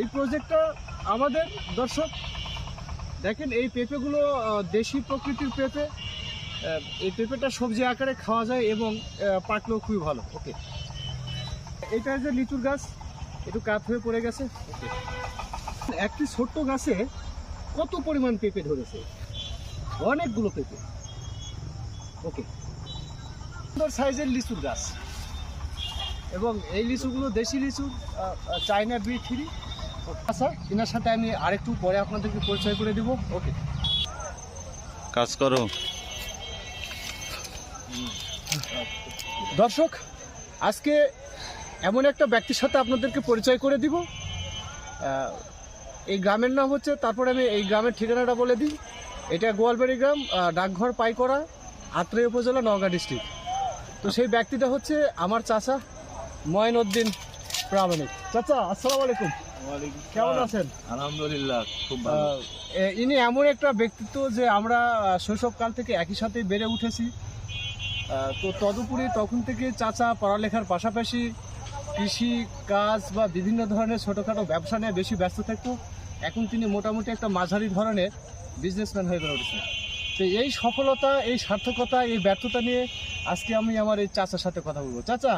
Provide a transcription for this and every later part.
এই প্রজেক্টটা আমাদের দর্শক, দেখেন এই পেঁপেগুলো দেশি প্রকৃতির পেঁপে এই পেঁপেটা সবজি আকারে খাওয়া যায় এবং পাকলেও খুবই ভালো। ওকে এটা যে লিচুর গাছ, একটু কাত হয়ে পড়ে গেছে। একটি ছোট্ট গাছে কত পরিমাণ পেঁপে ধরেছে? অনেকগুলো পেঁপে। ওকে সুন্দর সাইজের লিচুর গাছ। এবং এই লিচুগুলো দেশি লিচু চায়না বি থ্রি। আচ্ছা এনার সাথে আমি আরেকটু পরে আপনাদেরকে পরিচয় করে দেবো। ওকে। কাজ করো। দর্শক আজকে এমন একটা ব্যক্তির সাথে আপনাদেরকে পরিচয় করে দিব। এই গ্রামের নাম হচ্ছে তারপরে আমি এই গ্রামের ঠিকানাটা বলে দিই। এটা গোয়ালবাড়ি গ্রাম ডাকঘর পাইকরা আত্রেয় উপজেলা নওগাঁ ডিস্ট্রিক্ট। তো সেই ব্যক্তিটা হচ্ছে আমার চাচা ময়নউদ্দিন প্রামাণিক। চাচা আসসালামু আলাইকুম। কেমন আছেন? আলহামদুলিল্লাহ খুব ইনি এমন একটা ব্যক্তিত্ব যে আমরা শৈশবকাল থেকে একই সাথে বেড়ে উঠেছি। তো তদুপরি তখন থেকে চাচা পড়ালেখার পাশাপাশি কৃষি কাজ বা বিভিন্ন ধরনের ছোটোখাটো ব্যবসা নিয়ে বেশি ব্যস্ত থাকতো। এখন তিনি মোটামুটি একটা মাঝারি ধরনের বিজনেসম্যান হয়ে গড়ে উঠেছেন। তো এই সফলতা এই সার্থকতা এই ব্যর্থতা নিয়ে আজকে আমি আমার এই চাচার সাথে কথা বলব। চাচা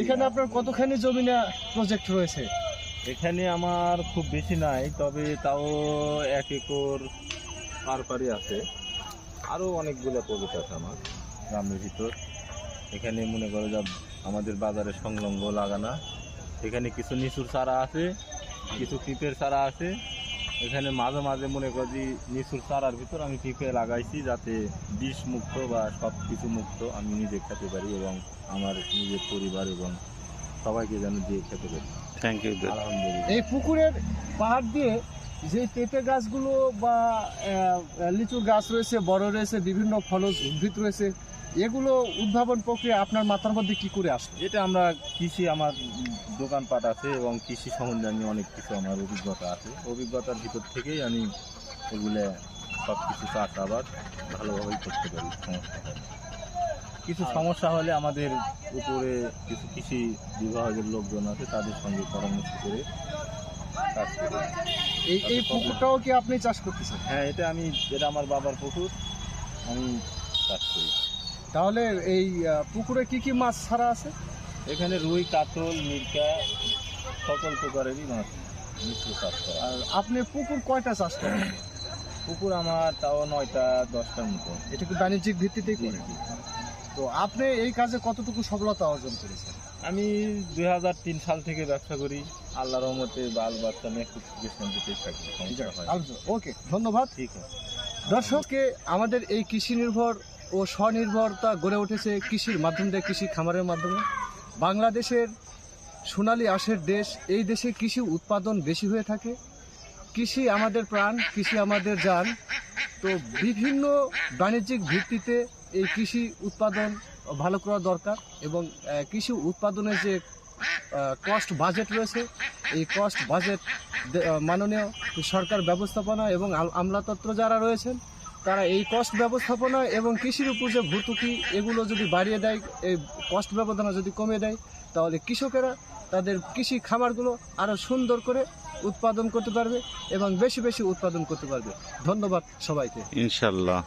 এখানে আপনার কতখানি জমি না প্রজেক্ট রয়েছে? এখানে আমার খুব বেশি নাই, তবে তাও এক একর পারপারি আছে। আরও অনেকগুলো প্রজেক্ট আছে আমার গ্রামের ভিতর। এখানে মনে করো যা আমাদের বাজারে সংলগ্ন লাগানা। এখানে কিছু নিচুর চারা আছে, কিছু পিঁপের চারা আছে। এখানে মাঝে মাঝে মনে করো যে নিচুর চারার ভিতর আমি পিঁপে লাগাইছি যাতে বিষ মুক্ত বা সব কিছু মুক্ত আমি নিজে খেতে পারি এবং আমার নিজের পরিবার এবং সবাইকে যেন দিয়ে খেতে পারি। থ্যাংক ইউ এই পুকুরের পাহাড় দিয়ে যে পেঁপে গাছগুলো বা লিচু গাছ রয়েছে বড় রয়েছে বিভিন্ন ফলজ উদ্ভিদ রয়েছে এগুলো উদ্ভাবন প্রক্রিয়া আপনার মাথার মধ্যে কি করে আসলো? এটা আমরা কৃষি আমার দোকানপাট আছে এবং কৃষি সম্বন্ধে আমি অনেক কিছু আমার অভিজ্ঞতা আছে। অভিজ্ঞতার ভিতর থেকেই আমি এগুলো সব কিছু চাষাবাদ ভালোভাবেই করতে পারি সমস্যা। কিছু সমস্যা হলে আমাদের উপরে কিছু কৃষি বিভাগের লোকজন আছে তাদের সঙ্গে পরামর্শ করে কাজ করি এই এই পুকুরটাও কি আপনি চাষ করতেছেন? হ্যাঁ এটা আমি এটা আমার বাবার পুকুর আমি চাষ করি। তাহলে এই পুকুরে কি কি মাছ ছাড়া আছে? এখানে রুই কাতল মির্কা সকল প্রকারেরই মাছ মিশ্র চাষ করা আর আপনি পুকুর কয়টা চাষ করেন? পুকুর আমার তাও নয়টা দশটার মতো। এটা কি বাণিজ্যিক ভিত্তিতেই করেন তো আপনি এই কাজে কতটুকু সফলতা অর্জন করেছেন? আমি দু হাজার তিন সাল থেকে ব্যবসা করি। আল্লাহ রহমতে বাল বাচ্চা নিয়ে খুব সুখে শান্তিতে থাকি ওকে ধন্যবাদ। ঠিক আছে। দর্শককে আমাদের এই কৃষি নির্ভর ও স্বনির্ভরতা গড়ে উঠেছে কৃষির মাধ্যম দিয়ে কৃষি খামারের মাধ্যমে। বাংলাদেশের সোনালি আঁশের দেশ এই দেশে কৃষি উৎপাদন বেশি হয়ে থাকে। কৃষি আমাদের প্রাণ কৃষি আমাদের যান তো বিভিন্ন বাণিজ্যিক ভিত্তিতে এই কৃষি উৎপাদন ভালো করা দরকার এবং কৃষি উৎপাদনের যে কস্ট বাজেট রয়েছে, এই কস্ট বাজেট মাননীয় সরকার ব্যবস্থাপনা এবং আমলাতন্ত্র যারা রয়েছেন, তারা এই কস্ট ব্যবস্থাপনা এবং কৃষির উপর যে ভর্তুকি, এগুলো যদি বাড়িয়ে দেয়, এই কস্ট ব্যবধানা যদি কমে দেয়, তাহলে কৃষকেরা তাদের কৃষি খামারগুলো আরও সুন্দর করে উৎপাদন করতে পারবে এবং বেশি বেশি উৎপাদন করতে পারবে। ধন্যবাদ সবাইকে। ইনশাল্লাহ।